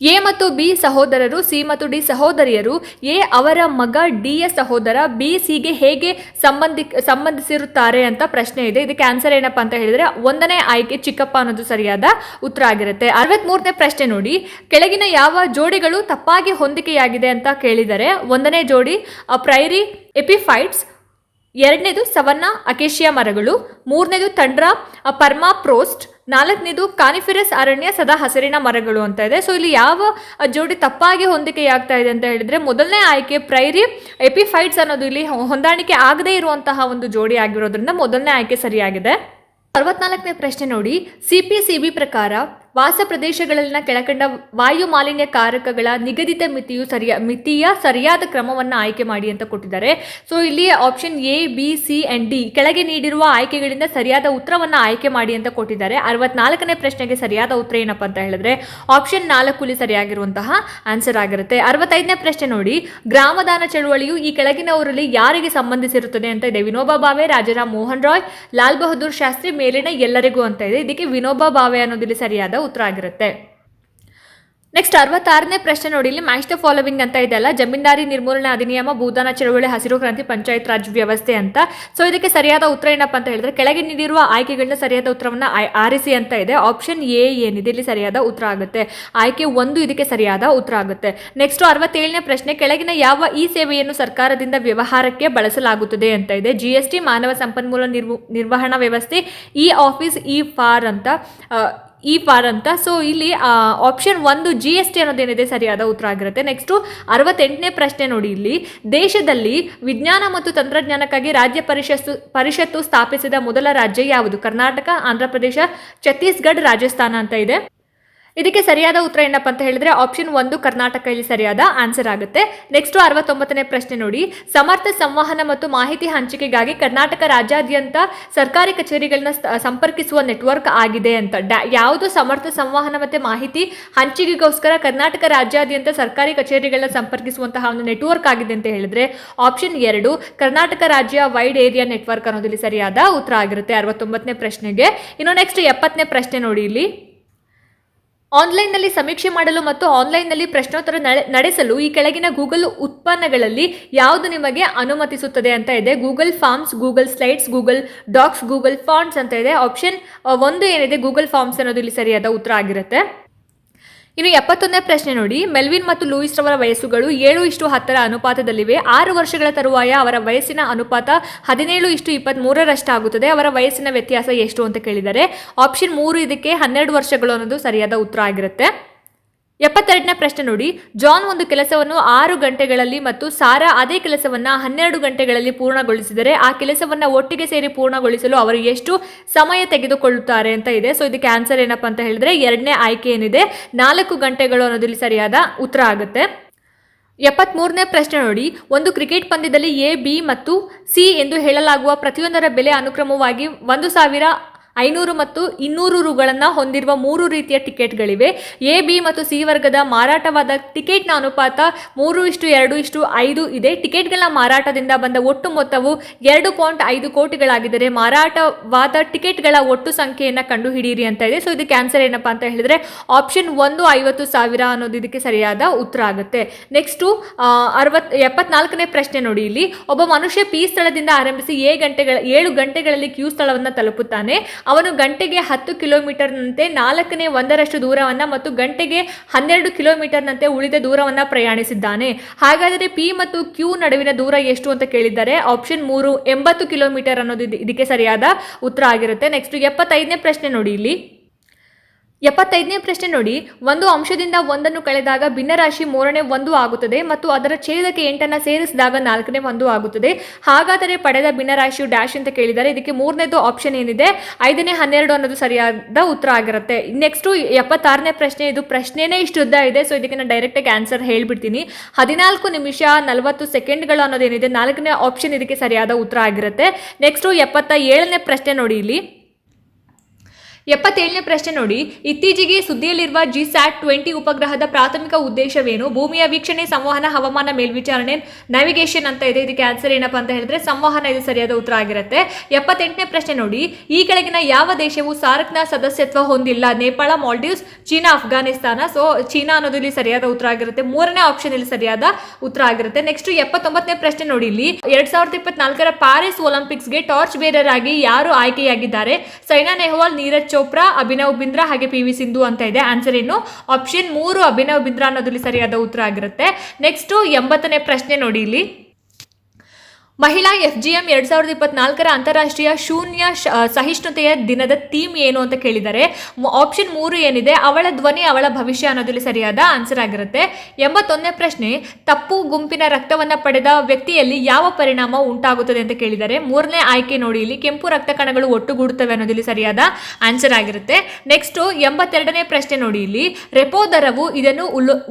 ಎ ಮತ್ತು ಬಿ ಸಹೋದರರು, ಸಿ ಮತ್ತು ಡಿ ಸಹೋದರಿಯರು, ಎ ಅವರ ಮಗ, ಡಿ ಯ ಸಹೋದರ, ಬಿ ಸಿಗೆ ಹೇಗೆ ಸಂಬಂಧಿ, ಸಂಬಂಧಿಸಿರುತ್ತಾರೆ ಅಂತ ಪ್ರಶ್ನೆ ಇದೆ. ಇದಕ್ಕೆ ಆನ್ಸರ್ ಏನಪ್ಪಾ ಅಂತ ಹೇಳಿದ್ರೆ, ಒಂದನೇ ಆಯ್ಕೆ ಚಿಕ್ಕಪ್ಪ ಅನ್ನೋದು ಸರಿಯಾದ ಉತ್ತರ ಆಗಿರುತ್ತೆ. ಅರವತ್ಮೂರನೇ ಪ್ರಶ್ನೆ ನೋಡಿ. ಕೆಳಗಿನ ಯಾವ ಜೋಡಿಗಳು ತಪ್ಪಾಗಿ ಹೊಂದಿಕೆಯಾಗಿದೆ ಅಂತ ಕೇಳಿದರೆ, ಒಂದನೇ ಜೋಡಿ ಪ್ರೈರಿ ಎಪಿಫೈಟ್ಸ್, ಎರಡನೇದು ಸವನ್ನ ಅಕೇಶಿಯಾ ಮರಗಳು, ಮೂರನೇದು ತಂಡ್ರ ಪರ್ಮಾ ಪ್ರೋಸ್ಟ್ ನಾಲ್ಕನೇದು ಕಾನಿಫಿರಸ್ ಅರಣ್ಯ ಸದಾ ಹಸಿರಿನ ಮರಗಳು ಅಂತ ಇದೆ. ಸೊ ಇಲ್ಲಿ ಯಾವ ಜೋಡಿ ತಪ್ಪಾಗಿ ಹೊಂದಿಕೆಯಾಗ್ತಾ ಇದೆ ಅಂತ ಹೇಳಿದ್ರೆ, ಮೊದಲನೇ ಆಯ್ಕೆ ಪ್ರೈರಿ ಎಪಿಫೈಟ್ಸ್ ಅನ್ನೋದು ಇಲ್ಲಿ ಹೊಂದಾಣಿಕೆ ಆಗದೇ ಇರುವಂತಹ ಒಂದು ಜೋಡಿ ಆಗಿರೋದ್ರಿಂದ ಮೊದಲನೇ ಆಯ್ಕೆ ಸರಿಯಾಗಿದೆ. ಅರವತ್ನಾಲ್ಕನೇ ಪ್ರಶ್ನೆ ನೋಡಿ. ಸಿ ಪಿ ಸಿ ಬಿ ಪ್ರಕಾರ ವಾಸ ಪ್ರದೇಶಗಳಲ್ಲಿನ ಕೆಳಕಂಡ ವಾಯು ಮಾಲಿನ್ಯ ಕಾರಕಗಳ ನಿಗದಿತ ಮಿತಿಯು ಸರಿಯ, ಮಿತಿಯ ಸರಿಯಾದ ಕ್ರಮವನ್ನು ಆಯ್ಕೆ ಮಾಡಿ ಅಂತ ಕೊಟ್ಟಿದ್ದಾರೆ. ಸೊ ಇಲ್ಲಿ option A B C and D ಕೆಳಗೆ ನೀಡಿರುವ ಆಯ್ಕೆಗಳಿಂದ ಸರಿಯಾದ ಉತ್ತರವನ್ನು ಆಯ್ಕೆ ಮಾಡಿ ಅಂತ ಕೊಟ್ಟಿದ್ದಾರೆ. ಅರವತ್ನಾಲ್ಕನೇ ಪ್ರಶ್ನೆಗೆ ಸರಿಯಾದ ಉತ್ತರ ಏನಪ್ಪ ಅಂತ ಹೇಳಿದ್ರೆ ಆಪ್ಷನ್ ನಾಲ್ಕು ಇಲ್ಲಿ ಸರಿಯಾಗಿರುವಂತಹ ಆನ್ಸರ್ ಆಗಿರುತ್ತೆ. ಅರವತ್ತೈದನೇ ಪ್ರಶ್ನೆ ನೋಡಿ, ಗ್ರಾಮದಾನ ಚಳುವಳಿಯು ಈ ಕೆಳಗಿನವರಲ್ಲಿ ಯಾರಿಗೆ ಸಂಬಂಧಿಸಿರುತ್ತದೆ ಅಂತ ಇದೆ. ವಿನೋಬಾ ಭಾವೆ, ರಾಜಾರಾಮ್ ಮೋಹನ್ ರಾಯ್, ಲಾಲ್ ಬಹದ್ದೂರ್ ಶಾಸ್ತ್ರಿ ಮೇಲಿನ ಎಲ್ಲರಿಗೂ ಅಂತ ಇದೆ. ಇದಕ್ಕೆ ವಿನೋಬಾ ಭಾವೆ ಅನ್ನೋದಿಲ್ಲಿ ಸರಿಯಾದ ಉತ್ತರ ಆಗಿರುತ್ತೆ. ನೆಕ್ಸ್ಟ್ ಅರವತ್ತಾರನೇ ಪ್ರಶ್ನೆ ನೋಡಿ, ಇಲ್ಲಿ ಮ್ಯಾಚ್ ದ ಫಾಲೋವಿಂಗ್ ಅಂತ ಇದೆಯಲ್ಲ ಜಮೀನ್ದಾರಿ ನಿರ್ಮೂಲನೆ ಅಧಿನಿಯಮ, ಭೂದಾನ ಚಳವಳಿ, ಹಸಿರು ಕ್ರಾಂತಿ, ಪಂಚಾಯತ್ ರಾಜ್ ವ್ಯವಸ್ಥೆ ಅಂತ. ಸೊ ಇದಕ್ಕೆ ಸರಿಯಾದ ಉತ್ತರ ಏನಪ್ಪ ಅಂತ ಹೇಳಿದ್ರೆ, ಕೆಳಗೆ ನೀಡಿರುವ ಆಯ್ಕೆಗಳನ್ನ ಸರಿಯಾದ ಉತ್ತರವನ್ನು ಆರಿಸಿ ಅಂತ ಇದೆ. ಆಪ್ಷನ್ ಎ ಏನಿದೆ? ಇಲ್ಲಿ ಸರಿಯಾದ ಉತ್ತರ ಆಗುತ್ತೆ. ಆಯ್ಕೆ ಒಂದು, ಇದಕ್ಕೆ ಸರಿಯಾದ ಉತ್ತರ ಆಗುತ್ತೆ. ನೆಕ್ಸ್ಟ್ ಅರವತ್ತೇಳನೇ ಪ್ರಶ್ನೆ, ಕೆಳಗಿನ ಯಾವ ಈ ಸೇವೆಯನ್ನು ಸರ್ಕಾರದಿಂದ ವ್ಯವಹಾರಕ್ಕೆ ಬಳಸಲಾಗುತ್ತದೆ ಅಂತ ಇದೆ. ಜಿ ಮಾನವ ಸಂಪನ್ಮೂಲ ನಿರ್ವು, ನಿರ್ವಹಣಾ ವ್ಯವಸ್ಥೆ ಇ ಆಫೀಸ್ ಇ ಫಾರ್ ಅಂತ ಇ ಫಾರ್ ಅಂತ. ಸೊ ಇಲ್ಲಿ ಆಪ್ಷನ್ ಒಂದು ಜಿ ಎಸ್ ಟಿ ಅನ್ನೋದೇನಿದೆ ಸರಿಯಾದ ಉತ್ತರ ಆಗಿರುತ್ತೆ. ನೆಕ್ಸ್ಟು ಅರವತ್ತೆಂಟನೇ ಪ್ರಶ್ನೆ ನೋಡಿ ಇಲ್ಲಿ. ದೇಶದಲ್ಲಿ ವಿಜ್ಞಾನ ಮತ್ತು ತಂತ್ರಜ್ಞಾನಕ್ಕಾಗಿ ರಾಜ್ಯ ಪರಿಷತ್ತು ಪರಿಷತ್ತು ಸ್ಥಾಪಿಸಿದ ಮೊದಲ ರಾಜ್ಯ ಯಾವುದು? ಕರ್ನಾಟಕ, ಆಂಧ್ರ ಪ್ರದೇಶ, ಛತ್ತೀಸ್ಗಢ ರಾಜಸ್ಥಾನ ಅಂತ ಇದೆ. ಇದಕ್ಕೆ ಸರಿಯಾದ ಉತ್ತರ ಏನಪ್ಪ ಅಂತ ಹೇಳಿದ್ರೆ ಆಪ್ಷನ್ ಒಂದು ಕರ್ನಾಟಕ ಇಲ್ಲಿ ಸರಿಯಾದ ಆನ್ಸರ್ ಆಗುತ್ತೆ. ನೆಕ್ಸ್ಟ್ ಅರವತ್ತೊಂಬತ್ತನೇ ಪ್ರಶ್ನೆ ನೋಡಿ. ಸಮರ್ಥ ಸಂವಹನ ಮತ್ತು ಮಾಹಿತಿ ಹಂಚಿಕೆಗಾಗಿ ಕರ್ನಾಟಕ ರಾಜ್ಯಾದ್ಯಂತ ಸರ್ಕಾರಿ ಕಚೇರಿಗಳನ್ನ ಸಂಪರ್ಕಿಸುವ ನೆಟ್ವರ್ಕ್ ಆಗಿದೆ ಅಂತ. ಯಾವುದು ಸಮರ್ಥ ಸಂವಹನ ಮತ್ತು ಮಾಹಿತಿ ಹಂಚಿಕೆಗೋಸ್ಕರ ಕರ್ನಾಟಕ ರಾಜ್ಯಾದ್ಯಂತ ಸರ್ಕಾರಿ ಕಚೇರಿಗಳನ್ನ ಸಂಪರ್ಕಿಸುವಂತಹ ಒಂದು ನೆಟ್ವರ್ಕ್ ಆಗಿದೆ ಅಂತ ಹೇಳಿದ್ರೆ ಆಪ್ಷನ್ ಎರಡು ಕರ್ನಾಟಕ ರಾಜ್ಯ ವೈಡ್ ಏರಿಯಾ ನೆಟ್ವರ್ಕ್ ಅನ್ನೋದಿಲ್ಲಿ ಸರಿಯಾದ ಉತ್ತರ ಆಗಿರುತ್ತೆ ಅರವತ್ತೊಂಬತ್ತನೇ ಪ್ರಶ್ನೆಗೆ. ಇನ್ನು ನೆಕ್ಸ್ಟ್ ಎಪ್ಪತ್ತನೇ ಪ್ರಶ್ನೆ ನೋಡಿ ಇಲ್ಲಿ. ಆನ್ಲೈನ್ನಲ್ಲಿ ಸಮೀಕ್ಷೆ ಮಾಡಲು ಮತ್ತು ಆನ್ಲೈನ್ನಲ್ಲಿ ಪ್ರಶ್ನೋತ್ತರ ನಡೆ- ನಡೆಸಲು ಈ ಕೆಳಗಿನ ಗೂಗಲ್ ಉತ್ಪನ್ನಗಳಲ್ಲಿ ಯಾವುದು ನಿಮಗೆ ಅನುಮತಿಸುತ್ತದೆ ಅಂತ ಇದೆ. Google forms, Google slides, Google docs, Google fonts ಅಂತ ಇದೆ. ಆಪ್ಷನ್ ಒಂದು ಏನಿದೆ ಗೂಗಲ್ ಫಾರ್ಮ್ಸ್ ಅನ್ನೋದು ಇಲ್ಲಿ ಸರಿಯಾದ ಉತ್ತರ ಆಗಿರುತ್ತೆ. ಇನ್ನು ಎಪ್ಪತ್ತೊಂದನೇ ಪ್ರಶ್ನೆ ನೋಡಿ. ಮೆಲ್ವಿನ್ ಮತ್ತು ಲೂಯಿಸ್ ರವರ ವಯಸ್ಸುಗಳು ಏಳು ಇಷ್ಟು ಹತ್ತರ ಅನುಪಾತದಲ್ಲಿವೆ. ಆರು ವರ್ಷಗಳ ತರುವಾಯ ಅವರ ವಯಸ್ಸಿನ ಅನುಪಾತ ಹದಿನೇಳು ಇಷ್ಟು ಇಪ್ಪತ್ತ್ಮೂರರಷ್ಟಾಗುತ್ತದೆ ಅವರ ವಯಸ್ಸಿನ ವ್ಯತ್ಯಾಸ ಎಷ್ಟು ಅಂತ ಕೇಳಿದರೆ, ಆಪ್ಷನ್ ಮೂರು ಇದಕ್ಕೆ ಹನ್ನೆರಡು ವರ್ಷಗಳು ಅನ್ನೋದು ಸರಿಯಾದ ಉತ್ತರ ಆಗಿರುತ್ತೆ. ಎಪ್ಪತ್ತೆರಡನೇ ಪ್ರಶ್ನೆ ನೋಡಿ. ಜಾನ್ ಒಂದು ಕೆಲಸವನ್ನು ಆರು ಗಂಟೆಗಳಲ್ಲಿ ಮತ್ತು ಸಾರಾ ಅದೇ ಕೆಲಸವನ್ನು ಹನ್ನೆರಡು ಗಂಟೆಗಳಲ್ಲಿ ಪೂರ್ಣಗೊಳಿಸಿದರೆ ಆ ಕೆಲಸವನ್ನು ಒಟ್ಟಿಗೆ ಸೇರಿ ಪೂರ್ಣಗೊಳಿಸಲು ಅವರು ಎಷ್ಟು ಸಮಯ ತೆಗೆದುಕೊಳ್ಳುತ್ತಾರೆ ಅಂತ ಇದೆ. ಸೊ ಇದಕ್ಕೆ ಆನ್ಸರ್ ಏನಪ್ಪ ಅಂತ ಹೇಳಿದ್ರೆ ಎರಡನೇ ಆಯ್ಕೆ ಏನಿದೆ? ನಾಲ್ಕು ಗಂಟೆಗಳು ಅನ್ನೋದಿಲ್ಲಿ ಸರಿಯಾದ ಉತ್ತರ ಆಗುತ್ತೆ. ಎಪ್ಪತ್ಮೂರನೇ ಪ್ರಶ್ನೆ ನೋಡಿ. ಒಂದು ಕ್ರಿಕೆಟ್ ಪಂದ್ಯದಲ್ಲಿ ಎ, ಬಿ ಮತ್ತು ಸಿ ಎಂದು ಹೇಳಲಾಗುವ ಪ್ರತಿಯೊಂದರ ಬೆಲೆ ಅನುಕ್ರಮವಾಗಿ ಒಂದು ಸಾವಿರ ಐನೂರು ಮತ್ತು ಇನ್ನೂರು ರುಗಳನ್ನು ಹೊಂದಿರುವ ಮೂರು ರೀತಿಯ ಟಿಕೆಟ್ಗಳಿವೆ. ಎ, ಬಿ ಮತ್ತು ಸಿ ವರ್ಗದ ಮಾರಾಟವಾದ ಟಿಕೆಟ್ನ ಅನುಪಾತ ಮೂರು ಇಷ್ಟು ಎರಡು ಇಷ್ಟು ಐದು ಇದೆ. ಟಿಕೆಟ್ಗಳ ಮಾರಾಟದಿಂದ ಬಂದ ಒಟ್ಟು ಮೊತ್ತವು ಎರಡು ಪಾಯಿಂಟ್ ಐದು ಕೋಟಿಗಳಾಗಿದ್ದರೆ ಮಾರಾಟವಾದ ಟಿಕೆಟ್ಗಳ ಒಟ್ಟು ಸಂಖ್ಯೆಯನ್ನು ಕಂಡುಹಿಡಿಯಿರಿ ಅಂತ ಇದೆ ಸೊ ಇದಕ್ಕೆ ಆನ್ಸರ್ ಏನಪ್ಪಾ ಅಂತ ಹೇಳಿದ್ರೆ ಆಪ್ಷನ್ ಒಂದು ಐವತ್ತು ಸಾವಿರ ಅನ್ನೋದು ಇದಕ್ಕೆ ಸರಿಯಾದ ಉತ್ತರ ಆಗುತ್ತೆ. ನೆಕ್ಸ್ಟು ಅರವತ್, ಎಪ್ಪತ್ನಾಲ್ಕನೇ ಪ್ರಶ್ನೆ ನೋಡಿ ಇಲ್ಲಿ. ಒಬ್ಬ ಮನುಷ್ಯ ಪಿ ಸ್ಥಳದಿಂದ ಆರಂಭಿಸಿ ಎ ಗಂಟೆಗಳ, ಏಳು ಗಂಟೆಗಳಲ್ಲಿ ಕ್ಯೂ ಸ್ಥಳವನ್ನು ತಲುಪುತ್ತಾನೆ. ಅವನು ಗಂಟೆಗೆ ಹತ್ತು ಕಿಲೋಮೀಟರ್ನಂತೆ ನಾಲ್ಕನೇ ಒಂದರಷ್ಟು ದೂರವನ್ನು ಮತ್ತು ಗಂಟೆಗೆ ಹನ್ನೆರಡು ಕಿಲೋಮೀಟರ್ನಂತೆ ಉಳಿದ ದೂರವನ್ನು ಪ್ರಯಾಣಿಸಿದ್ದಾನೆ. ಹಾಗಾದರೆ ಪಿ ಮತ್ತು ಕ್ಯೂ ನಡುವಿನ ದೂರ ಎಷ್ಟು ಅಂತ ಕೇಳಿದ್ದಾರೆ ಆಪ್ಷನ್ ಮೂರು ಎಂಬತ್ತು ಕಿಲೋಮೀಟರ್ ಅನ್ನೋದು ಇದು- ಇದಕ್ಕೆ ಸರಿಯಾದ ಉತ್ತರ ಆಗಿರುತ್ತೆ. ನೆಕ್ಸ್ಟ್ ಎಪ್ಪತ್ತೈದನೇ ಪ್ರಶ್ನೆ ನೋಡಿ ಇಲ್ಲಿ. ಎಪ್ಪತ್ತೈದನೇ ಪ್ರಶ್ನೆ ನೋಡಿ. ಒಂದು ಅಂಶದಿಂದ ಒಂದನ್ನು ಕಳೆದಾಗ ಭಿನ್ನರಾಶಿ ಮೂರನೇ ಒಂದು ಆಗುತ್ತದೆ ಮತ್ತು ಅದರ ಛೇದಕ್ಕೆ ಎಂಟನ್ನು ಸೇರಿಸಿದಾಗ ನಾಲ್ಕನೇ ಒಂದು ಆಗುತ್ತದೆ. ಹಾಗಾದರೆ ಪಡೆದ ಭಿನ್ನರಾಶಿಯು ಡ್ಯಾಶ್ ಅಂತ ಕೇಳಿದರೆ ಇದಕ್ಕೆ ಮೂರನೇದು ಆಪ್ಷನ್ ಏನಿದೆ? ಐದನೇ, ಹನ್ನೆರಡು ಅನ್ನೋದು ಸರಿಯಾದ ಉತ್ತರ ಆಗಿರುತ್ತೆ. ನೆಕ್ಸ್ಟು ಎಪ್ಪತ್ತಾರನೇ ಪ್ರಶ್ನೆ, ಇದು ಪ್ರಶ್ನೆನೇ ಇಷ್ಟು ಉದ್ದ ಇದೆ ಸೊ ಇದಕ್ಕೆ ನಾನು ಡೈರೆಕ್ಟಾಗಿ ಆನ್ಸರ್ ಹೇಳಿಬಿಡ್ತೀನಿ. ಹದಿನಾಲ್ಕು ನಿಮಿಷ ನಲವತ್ತು ಸೆಕೆಂಡ್ಗಳು ಅನ್ನೋದೇನಿದೆ ನಾಲ್ಕನೇ ಆಪ್ಷನ್ ಇದಕ್ಕೆ ಸರಿಯಾದ ಉತ್ತರ ಆಗಿರುತ್ತೆ. ನೆಕ್ಸ್ಟು ಎಪ್ಪತ್ತ ಏಳನೇ ಪ್ರಶ್ನೆ ನೋಡಿ ಇಲ್ಲಿ. ಎಪ್ಪತ್ತೇಳನೇ ಪ್ರಶ್ನೆ ನೋಡಿ. ಇತ್ತೀಚೆಗೆ ಸುದ್ದಿಯಲ್ಲಿರುವ ಜಿ ಸ್ಯಾಟ್ ಟ್ವೆಂಟಿ ಉಪಗ್ರಹದ ಪ್ರಾಥಮಿಕ ಉದ್ದೇಶವೇನು? ಭೂಮಿಯ ವೀಕ್ಷಣೆ, ಸಂವಹನ, ಹವಾಮಾನ ಮೇಲ್ವಿಚಾರಣೆ ನ್ಯಾವಿಗೇಷನ್ ಅಂತ ಇದೆ. ಇದಕ್ಕೆ ಆನ್ಸರ್ ಏನಪ್ಪಾ ಅಂತ ಹೇಳಿದ್ರೆ ಸಂವಹನ ಇದು ಸರಿಯಾದ ಉತ್ತರ ಆಗಿರುತ್ತೆ. ಎಪ್ಪತ್ತೆಂಟನೇ ಪ್ರಶ್ನೆ ನೋಡಿ. ಈ ಕೆಳಗಿನ ಯಾವ ದೇಶವು ಸಾರ್ಕ್ನ ಸದಸ್ಯತ್ವ ಹೊಂದಿಲ್ಲ? Nepal, Maldives, China Afghanistan so China ಅನ್ನೋದು ಇಲ್ಲಿ ಸರಿಯಾದ ಉತ್ತರ ಆಗಿರುತ್ತೆ. ಮೂರನೇ ಆಪ್ಷನ್ ಇಲ್ಲಿ ಸರಿಯಾದ ಉತ್ತರ ಆಗಿರುತ್ತೆ. ನೆಕ್ಸ್ಟ್ ಎಪ್ಪತ್ತೊಂಬತ್ತನೇ ಪ್ರಶ್ನೆ ನೋಡಿ. ಇಲ್ಲಿ ಎರಡ್ ಸಾವಿರದ ಇಪ್ಪತ್ನಾಲ್ಕರ ಪ್ಯಾರಿಸ್ ಒಲಿಂಪಿಕ್ಸ್ಗೆ ಟಾರ್ಚ್ ಬೇರರ್ ಆಗಿ ಯಾರು ಆಯ್ಕೆಯಾಗಿದ್ದಾರೆ? ಸೈನಾ ನೆಹ್ವಾಲ್, ನೀರಜ್ ಚೋಪ್ರಾ, ಅಭಿನವ್ ಬಿಂದ್ರಾ ಹಾಗೆ ಪಿ ವಿ ಸಿಂಧು ಅಂತ ಇದೆ. ಆನ್ಸರ್ ಏನು ಆಪ್ಷನ್ ಮೂರು ಅಭಿನವ್ ಬಿಂದ್ರಾ ಅನ್ನೋದ್ರಲ್ಲಿ ಸರಿಯಾದ ಉತ್ತರ ಆಗಿರುತ್ತೆ. ನೆಕ್ಸ್ಟ್ ಎಂಬತ್ತನೇ ಪ್ರಶ್ನೆ ನೋಡಿ ಇಲ್ಲಿ. ಮಹಿಳಾ ಎಫ್ ಜಿ ಎಂ ಎರಡ್ ಸಾವಿರದ ಇಪ್ಪತ್ನಾಲ್ಕರ ಅಂತಾರಾಷ್ಟ್ರೀಯ ಶೂನ್ಯ ಸಹಿಷ್ಣುತೆಯ ದಿನದ ಥೀಮ್ ಏನು ಅಂತ ಕೇಳಿದರೆ ಆಪ್ಷನ್ ಮೂರು ಏನಿದೆ, ಅವಳ ಧ್ವನಿ ಅವಳ ಭವಿಷ್ಯ ಅನ್ನೋದ್ರಲ್ಲಿ ಸರಿಯಾದ ಆನ್ಸರ್ ಆಗಿರುತ್ತೆ. ಎಂಬತ್ತೊಂದನೇ ಪ್ರಶ್ನೆ, ತಪ್ಪು ಗುಂಪಿನ ರಕ್ತವನ್ನ ಪಡೆದ ವ್ಯಕ್ತಿಯಲ್ಲಿ ಯಾವ ಪರಿಣಾಮ ಉಂಟಾಗುತ್ತದೆ ಅಂತ ಕೇಳಿದರೆ, ಮೂರನೇ ಆಯ್ಕೆ ನೋಡಿ, ಇಲ್ಲಿ ಕೆಂಪು ರಕ್ತ ಕಣಗಳು ಒಟ್ಟುಗೂಡುತ್ತವೆ ಅನ್ನೋದಿಲ್ಲಿ ಸರಿಯಾದ ಆನ್ಸರ್ ಆಗಿರುತ್ತೆ. ನೆಕ್ಸ್ಟ್, ಎಂಬತ್ತೆರಡನೇ ಪ್ರಶ್ನೆ ನೋಡಿ, ಇಲ್ಲಿ ರೆಪೋ ದರವು ಇದನ್ನು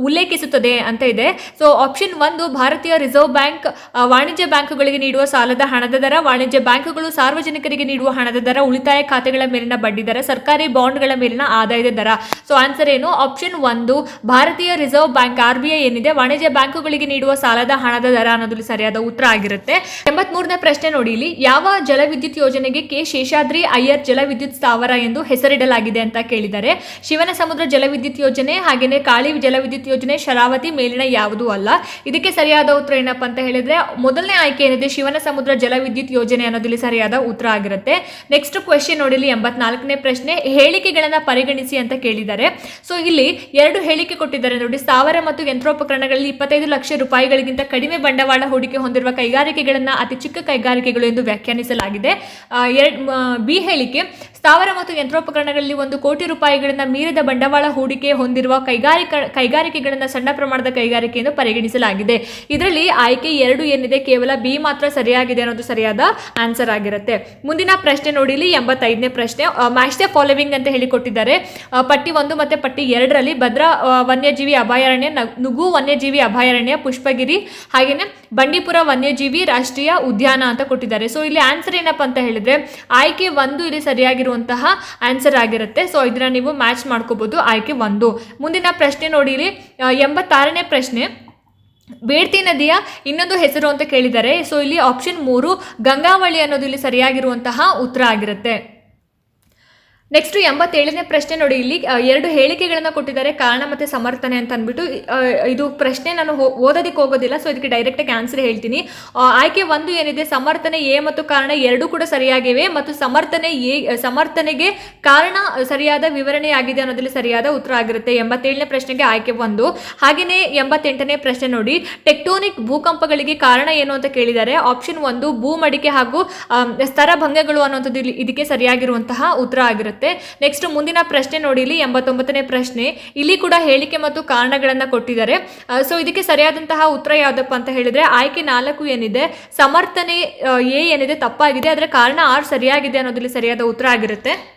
ಉಲ್ಲೇಖಿಸುತ್ತದೆ ಅಂತ ಇದೆ. ಸೊ, ಆಪ್ಷನ್ ಒಂದು, ಭಾರತೀಯ ರಿಸರ್ವ್ ಬ್ಯಾಂಕ್ ವಾಣಿಜ್ಯ ಬ್ಯಾಂಕುಗಳಿಗೆ ನೀಡುವ ಸಾಲದ ಹಣದ ದರ, ವಾಣಿಜ್ಯ ಬ್ಯಾಂಕುಗಳು ಸಾರ್ವಜನಿಕರಿಗೆ ನೀಡುವ ಹಣದ ದರ, ಉಳಿತಾಯ ಖಾತೆಗಳ ಮೇಲಿನ ಬಡ್ಡಿ ದರ, ಸರ್ಕಾರಿ ಬಾಂಡ್ಗಳ ಮೇಲಿನ ಆದಾಯದ ದರ. ಸೊ ಆನ್ಸರ್ ಏನು? ಆಪ್ಷನ್ ಒಂದು, ಭಾರತೀಯ reserve bank R B I ಏನಿದೆ? ವಾಣಿಜ್ಯ ಬ್ಯಾಂಕುಗಳಿಗೆ ನೀಡುವ ಸಾಲದ ಹಣದ ದರ ಅನ್ನೋದು ಸರಿಯಾದ ಉತ್ತರ ಆಗಿರುತ್ತೆ. ಎಂಬತ್ಮೂರನೇ ಪ್ರಶ್ನೆ ನೋಡಿ ಇಲ್ಲಿ. ಯಾವ ಜಲವಿದ್ಯುತ್ ಯೋಜನೆಗೆ ಕೆ ಶೇಷಾದ್ರಿ ಅಯ್ಯರ್ ಜಲವಿದ್ಯುತ್ ಸ್ಥಾವರ ಎಂದು ಹೆಸರಿಡಲಾಗಿದೆ ಅಂತ ಕೇಳಿದ್ದಾರೆ ಶಿವನ ಸಮುದ್ರ ಜಲವಿದ್ಯುತ್ ಯೋಜನೆ ಹಾಗೆಯೇ ಕಾಳಿ ಜಲವಿದ್ಯುತ್ ಯೋಜನೆ, ಶರಾವತಿ ಮೇಲಿನ ಯಾವುದೂ ಅಲ್ಲ. ಇದಕ್ಕೆ ಸರಿಯಾದ ಉತ್ತರ ಏನಪ್ಪಾ ಅಂತ ಹೇಳಿದ್ರೆ, ಮೊದಲನೇ ಆಯ್ಕೆ ಏನಿದೆ? ಶಿವನ ಸಮುದ್ರ ಜಲವಿದ್ಯುತ್ ಯೋಜನೆ ಅನ್ನೋದಿಲ್ಲಿ ಸರಿಯಾದ ಉತ್ತರ ಆಗಿರುತ್ತೆ. ನೆಕ್ಸ್ಟ್ ಕ್ವೆಶನ್ ನೋಡಿ ಇಲ್ಲಿ ಎಂಬತ್ನಾಲ್ಕನೇ ಪ್ರಶ್ನೆ, ಹೇಳಿಕೆಗಳನ್ನು ಪರಿಗಣಿಸಿ ಅಂತ ಕೇಳಿದ್ದಾರೆ. ಸೊ ಇಲ್ಲಿ ಎರಡು ಹೇಳಿಕೆ ಕೊಟ್ಟಿದ್ದಾರೆ ನೋಡಿ. ಸ್ಥಾವರ ಮತ್ತು ಯಂತ್ರೋಪಕರಣಗಳಲ್ಲಿ ಇಪ್ಪತ್ತೈದು ಲಕ್ಷ ರೂಪಾಯಿಗಳಿಗಿಂತ ಕಡಿಮೆ ಬಂಡವಾಳ ಹೂಡಿಕೆ ಹೊಂದಿರುವ ಕೈಗಾರಿಕೆಗಳನ್ನು ಅತಿ ಚಿಕ್ಕ ಕೈಗಾರಿಕೆಗಳು ಎಂದು ವ್ಯಾಖ್ಯಾನಿಸಲಾಗಿದೆ. ಎರಡು ಬಿ ಹೇಳಿಕೆ ಸ್ಥಾವರ ಮತ್ತು ಯಂತ್ರೋಪಕರಣಗಳಲ್ಲಿ ಒಂದು ಕೋಟಿ ರೂಪಾಯಿಗಳನ್ನ ಮೀರಿದ ಬಂಡವಾಳ ಹೂಡಿಕೆ ಹೊಂದಿರುವ ಕೈಗಾರಿಕಾ ಕೈಗಾರಿಕೆಗಳನ್ನು ಸಣ್ಣ ಪ್ರಮಾಣದ ಕೈಗಾರಿಕೆ ಎಂದು ಪರಿಗಣಿಸಲಾಗಿದೆ. ಇದರಲ್ಲಿ ಆಯ್ಕೆ ಎರಡು ಏನಿದೆ, ಕೇವಲ ಬಿ ಮಾತ್ರ ಸರಿಯಾಗಿದೆ ಅನ್ನೋದು ಸರಿಯಾದ ಆನ್ಸರ್ ಆಗಿರುತ್ತೆ. ಮುಂದಿನ ಪ್ರಶ್ನೆ ನೋಡಿ ಇಲ್ಲಿ ಎಂಬತ್ತೈದನೇ ಪ್ರಶ್ನೆ. ಮ್ಯಾಚ್ ದ ಫಾಲೋವಿಂಗ್ ಅಂತ ಹೇಳಿಕೊಟ್ಟಿದ್ದಾರೆ. ಪಟ್ಟಿ ಒಂದು ಮತ್ತು ಪಟ್ಟಿ ಎರಡರಲ್ಲಿ ಭದ್ರಾ ವನ್ಯಜೀವಿ ಅಭಯಾರಣ್ಯ ನುಗು ವನ್ಯಜೀವಿ ಅಭಯಾರಣ್ಯ, ಪುಷ್ಪಗಿರಿ, ಹಾಗೇನೆ ಬಂಡೀಪುರ ವನ್ಯಜೀವಿ ರಾಷ್ಟ್ರೀಯ ಉದ್ಯಾನ ಅಂತ ಕೊಟ್ಟಿದ್ದಾರೆ. ಸೊ ಇಲ್ಲಿ ಆನ್ಸರ್ ಏನಪ್ಪ ಅಂತ ಹೇಳಿದ್ರೆ, ಆಯ್ಕೆ ಒಂದು ಇಲ್ಲಿ ಸರಿಯಾಗಿರುವಂತಹ ಆನ್ಸರ್ ಆಗಿರುತ್ತೆ. ಸೊ ಇದನ್ನ ನೀವು ಮ್ಯಾಚ್ ಮಾಡ್ಕೋಬಹುದು ಆಯ್ಕೆ ಒಂದು. ಮುಂದಿನ ಪ್ರಶ್ನೆ ನೋಡಿ ಇಲ್ಲಿ ಎಂಬತ್ತಾರನೇ ಪ್ರಶ್ನೆ. ಬೇಡ್ತಿ ನದಿಯ ಇನ್ನೊಂದು ಹೆಸರು ಅಂತ ಕೇಳಿದ್ದಾರೆ. ಸೊ ಇಲ್ಲಿ ಆಪ್ಷನ್ ಮೂರು, ಗಂಗಾವಳಿ ಅನ್ನೋದು ಇಲ್ಲಿ ಸರಿಯಾಗಿರುವಂತಹ ಉತ್ತರ ಆಗಿರುತ್ತೆ. ನೆಕ್ಸ್ಟ್ ಎಂಬತ್ತೇಳನೇ ಪ್ರಶ್ನೆ ನೋಡಿ, ಇಲ್ಲಿ ಎರಡು ಹೇಳಿಕೆಗಳನ್ನು ಕೊಟ್ಟಿದ್ದಾರೆ, ಕಾರಣ ಮತ್ತು ಸಮರ್ಥನೆ ಅಂತ ಅಂದ್ಬಿಟ್ಟು ಇದು ಪ್ರಶ್ನೆ ನಾನು ಓದೋದಕ್ಕೆ ಹೋಗೋದಿಲ್ಲ ಸೊ ಇದಕ್ಕೆ ಡೈರೆಕ್ಟಾಗಿ ಆನ್ಸರ್ ಹೇಳ್ತೀನಿ. ಆಯ್ಕೆ ಒಂದು ಏನಿದೆ, ಸಮರ್ಥನೆ ಎ ಮತ್ತು ಕಾರಣ ಎರಡೂ ಕೂಡ ಸರಿಯಾಗಿವೆ, ಮತ್ತು ಸಮರ್ಥನೆ ಎ, ಸಮರ್ಥನೆಗೆ ಕಾರಣ ಸರಿಯಾದ ವಿವರಣೆಯಾಗಿದೆ ಅನ್ನೋದ್ರಲ್ಲಿ ಸರಿಯಾದ ಉತ್ತರ ಆಗಿರುತ್ತೆ. ಎಂಬತ್ತೇಳನೇ ಪ್ರಶ್ನೆಗೆ ಆಯ್ಕೆ ಒಂದು. ಹಾಗೆಯೇ ಎಂಬತ್ತೆಂಟನೇ ಪ್ರಶ್ನೆ ನೋಡಿ, ಟೆಕ್ಟೋನಿಕ್ ಭೂಕಂಪಗಳಿಗೆ ಕಾರಣ ಏನು ಅಂತ ಕೇಳಿದ್ದಾರೆ. ಆಪ್ಷನ್ ಒಂದು, ಭೂಮಡಿಕೆ ಹಾಗೂ ಸ್ತರ ಸ್ತರಭಂಗಗಳು ಅನ್ನುವಂಥದ್ದು ಇಲ್ಲಿ, ಇದಕ್ಕೆ ಸರಿಯಾಗಿರುವಂತಹ ಉತ್ತರ ಆಗಿರುತ್ತೆ. ನೆಕ್ಸ್ಟ್ ಮುಂದಿನ ಪ್ರಶ್ನೆ ನೋಡಿ, ಇಲ್ಲಿ ಎಂಬತ್ತೊಂಬತ್ತನೇ ಪ್ರಶ್ನೆ. ಇಲ್ಲಿ ಕೂಡ ಹೇಳಿಕೆ ಮತ್ತು ಕಾರಣಗಳನ್ನ ಕೊಟ್ಟಿದ್ದಾರೆ. ಸೊ ಇದಕ್ಕೆ ಸರಿಯಾದಂತಹ ಉತ್ತರ ಯಾವುದಪ್ಪ ಅಂತ ಹೇಳಿದ್ರೆ, ಆಯ್ಕೆ ನಾಲ್ಕು ಏನಿದೆ, ಸಮರ್ಥನೆ ಎ ಏನಿದೆ, ತಪ್ಪಾಗಿದೆ ಆದರೆ ಕಾರಣ ಆರ್ ಸರಿಯಾಗಿದೆ ಅನ್ನೋದ್ರಲ್ಲಿ ಸರಿಯಾದ ಉತ್ತರ ಆಗಿರುತ್ತೆ.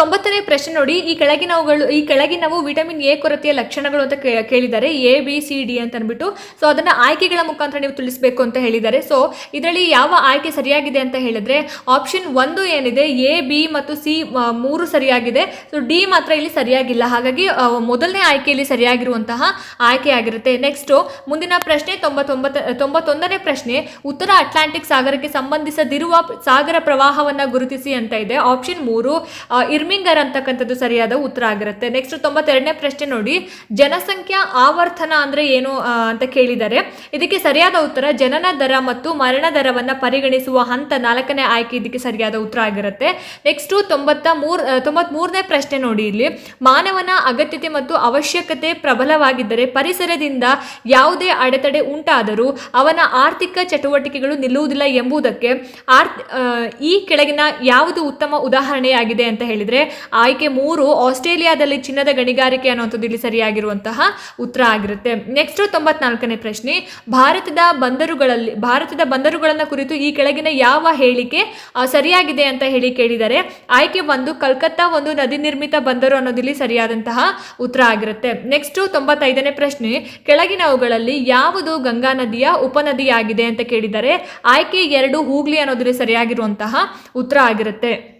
ತೊಂಬತ್ತನೇ ಪ್ರಶ್ನೆ ನೋಡಿ ಈ ಕೆಳಗಿನವುಗಳು ಈ ಕೆಳಗಿನವು ವಿಟಮಿನ್ ಎ ಕೊರತೆಯ ಲಕ್ಷಣಗಳು ಅಂತ ಕೇಳಿದ್ದಾರೆ ಎ ಬಿ ಸಿ ಡಿ ಅಂತ ಅಂದ್ಬಿಟ್ಟು ಸೊ ಅದನ್ನು ಆಯ್ಕೆಗಳ ಮುಖಾಂತರ ನೀವು ತಿಳಿಸಬೇಕು ಅಂತ ಹೇಳಿದ್ದಾರೆ ಸೊ ಇದರಲ್ಲಿ ಯಾವ ಆಯ್ಕೆ ಸರಿಯಾಗಿದೆ ಅಂತ ಹೇಳಿದ್ರೆ ಆಪ್ಷನ್ ಒಂದು ಏನಿದೆ ಎ ಬಿ ಮತ್ತು ಸಿ ಮೂರು ಸರಿಯಾಗಿದೆ ಸೊ ಡಿ ಮಾತ್ರ ಇಲ್ಲಿ ಸರಿಯಾಗಿಲ್ಲ ಹಾಗಾಗಿ ಮೊದಲನೇ ಆಯ್ಕೆಯಲ್ಲಿ ಸರಿಯಾಗಿರುವಂತಹ ಆಯ್ಕೆ ಆಗಿರುತ್ತೆ. ನೆಕ್ಸ್ಟ್ ಮುಂದಿನ ಪ್ರಶ್ನೆ ತೊಂಬತ್ತೊಂಬತ್ತ ತೊಂಬತ್ತೊಂದನೇ ಪ್ರಶ್ನೆ ಉತ್ತರ ಅಟ್ಲಾಂಟಿಕ್ ಸಾಗರಕ್ಕೆ ಸಂಬಂಧಿಸದಿರುವ ಸಾಗರ ಪ್ರವಾಹವನ್ನು ಗುರುತಿಸಿ ಅಂತ ಇದೆ. ಆಪ್ಷನ್ ಮೂರು ಆ, ಇರ್ಮಿಂಗರ್ ಅಂತಕ್ಕಂಥದ್ದು ಸರಿಯಾದ ಉತ್ತರ ಆಗಿರುತ್ತೆ. ನೆಕ್ಸ್ಟ್ ತೊಂಬತ್ತೆರಡನೇ ಪ್ರಶ್ನೆ ನೋಡಿ, ಜನಸಂಖ್ಯಾ ಆವರ್ತನ ಅಂದ್ರೆ ಏನು ಅಂತ ಕೇಳಿದ್ದಾರೆ. ಇದಕ್ಕೆ ಸರಿಯಾದ ಉತ್ತರ, ಜನನ ದರ ಮತ್ತು ಮರಣ ದರವನ್ನು ಪರಿಗಣಿಸುವ ಹಂತ ನಾಲ್ಕನೇ ಆಯ್ಕೆ ಇದಕ್ಕೆ ಸರಿಯಾದ ಉತ್ತರ ಆಗಿರುತ್ತೆ. ನೆಕ್ಸ್ಟ್ ತೊಂಬತ್ತ ಮೂರ್ ತೊಂಬತ್ ಮೂರನೇ ಪ್ರಶ್ನೆ ನೋಡಿ ಇಲ್ಲಿ. ಮಾನವನ ಅಗತ್ಯತೆ ಮತ್ತು ಅವಶ್ಯಕತೆ ಪ್ರಬಲವಾಗಿದ್ದರೆ ಪರಿಸರದಿಂದ ಯಾವುದೇ ಅಡೆತಡೆ ಉಂಟಾದರೂ ಅವನ ಆರ್ಥಿಕ ಚಟುವಟಿಕೆಗಳು ನಿಲ್ಲುವುದಿಲ್ಲ ಎಂಬುದಕ್ಕೆ ಆರ್ ಈ ಕೆಳಗಿನ ಯಾವುದು ಉತ್ತಮ ಉದಾಹರಣೆಯಾಗಿದೆ ಅಂತ ಹೇಳಿದರೆ ಆಯ್ಕೆ ಮೂರು, ಆಸ್ಟ್ರೇಲಿಯಾದಲ್ಲಿ ಚಿನ್ನದ ಗಣಿಗಾರಿಕೆ ಅನ್ನುವಂಥದ್ದು ಇಲ್ಲಿ ಸರಿಯಾಗಿರುವಂತಹ ಉತ್ತರ ಆಗಿರುತ್ತೆ. ನೆಕ್ಸ್ಟ್ ತೊಂಬತ್ನಾಲ್ಕನೇ ಪ್ರಶ್ನೆ, ಭಾರತದ ಬಂದರುಗಳಲ್ಲಿ, ಭಾರತದ ಬಂದರುಗಳನ್ನು ಕುರಿತು ಈ ಕೆಳಗಿನ ಯಾವ ಹೇಳಿಕೆ ಸರಿಯಾಗಿದೆ ಅಂತ ಹೇಳಿ ಕೇಳಿದರೆ, ಆಯ್ಕೆ ಒಂದು, ಕಲ್ಕತ್ತಾ ಒಂದು ನದಿ ನಿರ್ಮಿತ ಬಂದರು ಅನ್ನೋದಿಲ್ಲಿ ಸರಿಯಾದಂತಹ ಉತ್ತರ ಆಗಿರುತ್ತೆ. ನೆಕ್ಸ್ಟ್ ತೊಂಬತ್ತೈದನೇ ಪ್ರಶ್ನೆ, ಕೆಳಗಿನವುಗಳಲ್ಲಿ ಯಾವುದು ಗಂಗಾ ನದಿಯ ಉಪನದಿಯಾಗಿದೆ ಅಂತ ಕೇಳಿದರೆ, ಆಯ್ಕೆ ಎರಡು, ಹೂಗ್ಲಿ ಅನ್ನೋದಿಲ್ಲಿ ಸರಿಯಾಗಿರುವಂತಹ ಉತ್ತರ ಆಗಿರುತ್ತೆ.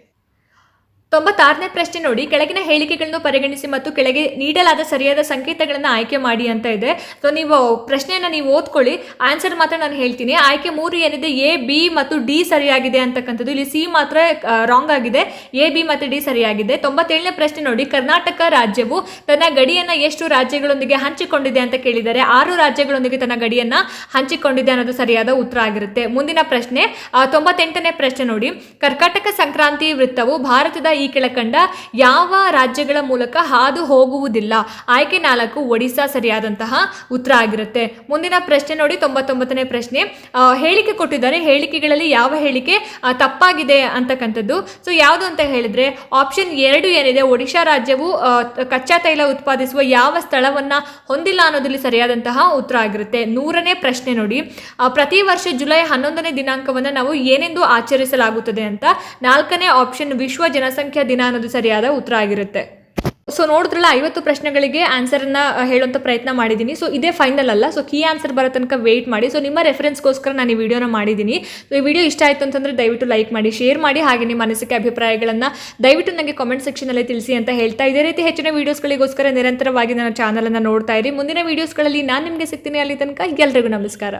ತೊಂಬತ್ತಾರನೇ ಪ್ರಶ್ನೆ ನೋಡಿ, ಕೆಳಗಿನ ಹೇಳಿಕೆಗಳನ್ನು ಪರಿಗಣಿಸಿ ಮತ್ತು ಕೆಳಗೆ ನೀಡಲಾದ ಸರಿಯಾದ ಸಂಕೇತಗಳನ್ನು ಆಯ್ಕೆ ಮಾಡಿ ಅಂತ ಇದೆ. ಸೊ ನೀವು ಪ್ರಶ್ನೆಯನ್ನು ನೀವು ಓದ್ಕೊಳ್ಳಿ. ಆನ್ಸರ್ ಮಾತ್ರ ನಾನು ಹೇಳ್ತೀನಿ. ಆಯ್ಕೆ ಮೂರು ಏನಿದೆ? ಎ, ಬಿ ಮತ್ತು ಡಿ ಸರಿಯಾಗಿದೆ ಅಂತಕ್ಕಂಥದ್ದು. ಇಲ್ಲಿ ಸಿ ಮಾತ್ರ ರಾಂಗ್ ಆಗಿದೆ. ಎ, ಬಿ ಮತ್ತು ಡಿ ಸರಿಯಾಗಿದೆ. ತೊಂಬತ್ತೇಳನೇ ಪ್ರಶ್ನೆ ನೋಡಿ. ಕರ್ನಾಟಕ ರಾಜ್ಯವು ತನ್ನ ಗಡಿಯನ್ನು ಎಷ್ಟು ರಾಜ್ಯಗಳೊಂದಿಗೆ ಹಂಚಿಕೊಂಡಿದೆ ಅಂತ ಕೇಳಿದ್ದಾರೆ ಆರು ರಾಜ್ಯಗಳೊಂದಿಗೆ ತನ್ನ ಗಡಿಯನ್ನು ಹಂಚಿಕೊಂಡಿದೆ ಅನ್ನೋದು ಸರಿಯಾದ ಉತ್ತರ ಆಗಿರುತ್ತೆ. ಮುಂದಿನ ಪ್ರಶ್ನೆ ತೊಂಬತ್ತೆಂಟನೇ ಪ್ರಶ್ನೆ ನೋಡಿ. ಕರ್ಕಾಟಕ ಸಂಕ್ರಾಂತಿ ವೃತ್ತವು ಭಾರತದ ಈ ಕೆಳಕಂಡ ಯಾವ ರಾಜ್ಯಗಳ ಮೂಲಕ ಹಾದು ಹೋಗುವುದಿಲ್ಲ. ಆಯ್ಕೆ ನಾಲ್ಕು ಒಡಿಶಾ ಸರಿಯಾದಂತಹ ಉತ್ತರ ಆಗಿರುತ್ತೆ. ಮುಂದಿನ ಪ್ರಶ್ನೆ ನೋಡಿ, ತೊಂಬತ್ತೊಂಬತ್ತನೇ ಪ್ರಶ್ನೆ. ಹೇಳಿಕೆ ಕೊಟ್ಟಿದ್ದಾರೆ. ಹೇಳಿಕೆಗಳಲ್ಲಿ ಯಾವ ಹೇಳಿಕೆ ತಪ್ಪಾಗಿದೆ ಅಂತಕ್ಕಂಥದ್ದು. ಸೊ ಯಾವುದು ಅಂತ ಹೇಳಿದ್ರೆ ಆಪ್ಷನ್ ಎರಡು ಏನಿದೆ ಒಡಿಶಾ ರಾಜ್ಯವು ಕಚ್ಚಾ ತೈಲ ಉತ್ಪಾದಿಸುವ ಯಾವ ಸ್ಥಳವನ್ನ ಹೊಂದಿಲ್ಲ ಅನ್ನೋದ್ರಲ್ಲಿ ಸರಿಯಾದಂತಹ ಉತ್ತರ ಆಗಿರುತ್ತೆ. ನೂರನೇ ಪ್ರಶ್ನೆ ನೋಡಿ ಪ್ರತಿ ವರ್ಷ ಜುಲೈ ಹನ್ನೊಂದನೇ ದಿನಾಂಕವನ್ನು ನಾವು ಏನೆಂದು ಆಚರಿಸಲಾಗುತ್ತದೆ ಅಂತ ನಾಲ್ಕನೇ ಆಪ್ಷನ್ ವಿಶ್ವ ಜನಸಂಖ್ಯಾ ದಿನ ಅನ್ನೋದು ಸರಿಯಾದ ಉತ್ತರ ಆಗಿರುತ್ತೆ. ಸೊ ನೋಡಿದ್ರಲ್ಲ, ಐವತ್ತು ಪ್ರಶ್ನೆಗಳಿಗೆ ಆನ್ಸರನ್ನ ಹೇಳುವಂಥ ಪ್ರಯತ್ನ ಮಾಡಿದ್ದೀನಿ ಸೊ ಇದೇ ಫೈನಲ್ ಅಲ್ಲ. ಸೊ ಕೀ ಆನ್ಸರ್ ಬರೋ ತನಕ ವೆಯ್ಟ್ ಮಾಡಿ. ಸೊ ನಿಮ್ಮ ರೆಫರೆನ್ಸ್ಗೋಸ್ಕರ ನಾನು ಈ ವಿಡಿಯೋನ ಮಾಡಿದ್ದೀನಿ ಸೊ ಈ ವಿಡಿಯೋ ಇಷ್ಟ ಆಯಿತು ಅಂತಂದರೆ ದಯವಿಟ್ಟು ಲೈಕ್ ಮಾಡಿ ಶೇರ್ ಮಾಡಿ, ಹಾಗೆ ನಿಮ್ಮ ಅನಿಸಿಕೆ, ಅಭಿಪ್ರಾಯಗಳನ್ನು ದಯವಿಟ್ಟು ನನಗೆ ಕಾಮೆಂಟ್ ಸೆಕ್ಷನಲ್ಲಿ ತಿಳಿಸಿ ಅಂತ ಹೇಳ್ತಾ ಇದೇ ರೀತಿ ಹೆಚ್ಚಿನ ವೀಡಿಯೋಸ್ಗಳಿಗೋಸ್ಕರ ನಿರಂತರವಾಗಿ ನನ್ನ ಚಾನಲನ್ನು ನೋಡ್ತಾ ಇರಿ. ಮುಂದಿನ ವೀಡಿಯೋಸ್ಗಳಲ್ಲಿ ನಾನು ನಿಮಗೆ ಸಿಗ್ತೀನಿ ಅಲ್ಲಿ ತನಕ. ಎಲ್ರಿಗೂ ನಮಸ್ಕಾರ.